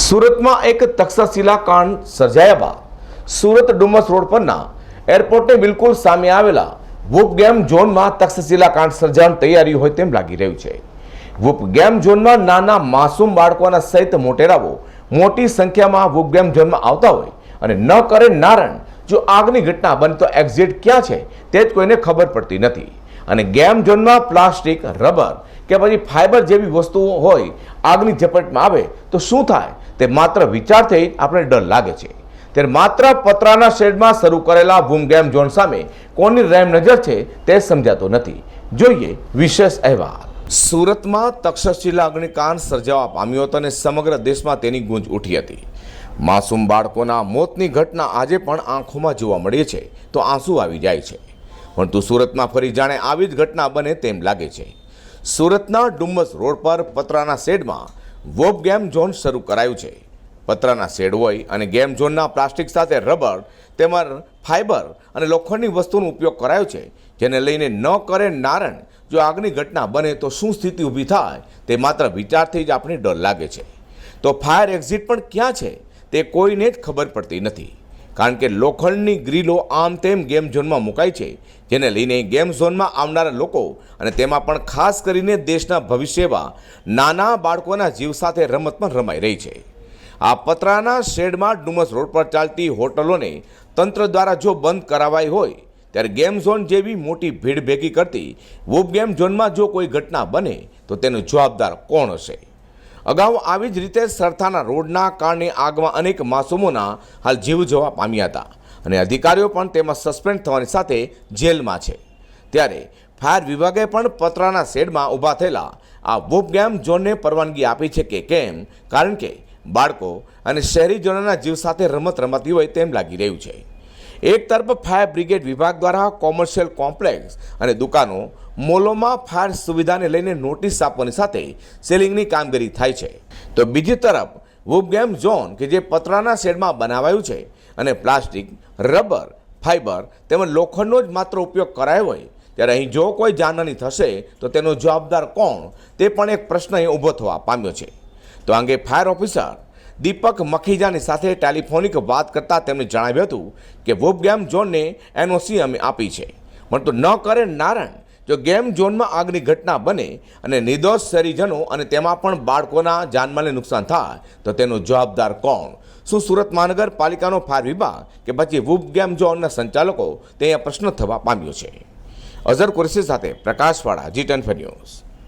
સુરતમાં એક તક્ષશિલા કાંડ સર્જાયા બાદ સુરત ડુમસ રોડ પરના એરપોર્ટને બિલકુલ સામે આવેલા વુપ ગેમ ઝોનમાં તક્ષશિલા કાંડ સર્જાવાની તૈયારી હોય તેમ લાગી રહ્યું છે. વુપ ગેમ ઝોનમાં નાના માસૂમ બાળકોના સહિત મોટેરાઓ મોટી સંખ્યામાં વુપ ગેમ ઝોનમાં આવતા હોય અને ન કરે નારણ જો આગની ઘટના બને તો એક્ઝિટ ક્યાં છે તે જ કોઈને ખબર પડતી નથી. અને ગેમ ઝોનમાં પ્લાસ્ટિક, રબર કે પછી ફાઇબર જેવી વસ્તુઓ હોય, આગની ઝપટમાં આવે, તો શું થાય? તે માત્ર વિચારથી આપણે ડર લાગે છે. ત્યારે માત્ર પતરાના શેડમાં શરૂ કરેલા બૂમ ગેમ ઝોન સામે કોની રેમ નજર છે તે સમજાતો નથી. જોઈએ વિશેષ અહેવાલ. સુરતમાં તક્ષશિલા અગ્નિકાંડ સર્જાવા પામ્યો હતો અને સમગ્ર દેશમાં તેની ગુંજ ઉઠી હતી. માસૂમ બાળકોના મોતની ઘટના આજે પણ આંખોમાં જોવા મળે છે. તો આંસુ આવી જાય છે. પરંતુ સુરતમાં ફરી જાણે આવી જ ઘટના બને તેમ લાગે છે. સુરતના ડુમ્મસ રોડ પર પતરાના શેડમાં વોબ ગેમ ઝોન શરૂ કરાયું છે. પતરાના શેડ હોય અને ગેમ ઝોનના પ્લાસ્ટિક સાથે રબર તેમજ ફાઇબર અને લોખંડની વસ્તુનો ઉપયોગ કરાયો છે, જેને લઈને ન કરે નારણ જો આગની ઘટના બને તો શું સ્થિતિ ઊભી થાય તે માત્ર વિચારથી જ આપણે ડર લાગે છે. તો ફાયર એક્ઝિટ પણ ક્યાં છે તે કોઈને જ ખબર પડતી નથી. કારણ કે લોખંડની ગ્રીલો આમ તેમ ગેમ ઝોનમાં મુકાય છે, જેને લઈને ગેમ ઝોનમાં આવનારા લોકો અને તેમાં પણ ખાસ કરીને દેશના ભવિષ્યમાં નાના બાળકોના જીવ સાથે રમત પણ રમાઈ રહી છે. આ પતરાના શેડમાં ડુમસ રોડ પર ચાલતી હોટલોને તંત્ર દ્વારા જો બંધ કરાવાઈ હોય, ત્યારે ગેમ ઝોન જેવી મોટી ભીડ ભેગી કરતી વુબ ગેમ ઝોનમાં જો કોઈ ઘટના બને, તો તેનો જવાબદાર કોણ હશે? અગાઉ આવી જ રીતે સરથાના રોડના કારણે આગમાં અનેક માસૂમોના હાલ જીવ જવા પામ્યા હતા અને અધિકારીઓ પણ તેમાં સસ્પેન્ડ થવાની સાથે જેલમાં છે. ત્યારે ફાયર વિભાગે પણ પતરાના શેડમાં ઊભા થયેલા આ વુપ ગેમ ઝોનને પરવાનગી આપી છે કે કેમ? કારણ કે બાળકો અને શહેરીજનોના જીવ સાથે રમત રમાતી હોય તેમ લાગી રહ્યું છે. એક તરફ ફાયર બ્રિગેડ વિભાગ દ્વારા કોમર્શિયલ કોમ્પ્લેક્સ અને દુકાનો, મોલોમાં ફાયર સુવિધાને લઈને નોટિસ આપવાની સાથે સેલિંગની કામગીરી થાય છે. તો બીજી તરફ વુબ ગેમ ઝોન કે જે પતરાના શેડમાં બનાવાયું છે અને પ્લાસ્ટિક, રબર ફાઇબર તેમજ લોખંડનો જ માત્ર ઉપયોગ કરાયો હોય, ત્યારે અહીં જો કોઈ જાનહાની થશે, તો તેનો જવાબદાર કોણ? તે પણ એક પ્રશ્ન અહીં ઊભો થવા પામ્યો છે. તો આ અંગે ફાયર ઓફિસર દીપક મખીજાની સાથે ટેલિફોનિક વાત કરતાં તેમણે જણાવ્યું હતું કે વુબ ગેમ ઝોનને એનઓસી અમે આપી છે. પરંતુ ન કરે નારણ જો ગેમ ઝોનમાં આગની ઘટના બને અને નિર્દોષ શહેરીજનો અને તેમાં પણ બાળકોના જાનમાલને નુકસાન થાય, તો તેનો જવાબદાર કોણ? શું સુરત મહાનગરપાલિકાનો ફાયર વિભાગ કે પછી વુબ ગેમ ઝોનના સંચાલકો? તે પ્રશ્ન થવા પામ્યો છે. અઝર કુરેશી સાથે પ્રકાશવાળા જી ટેન ન્યૂઝ.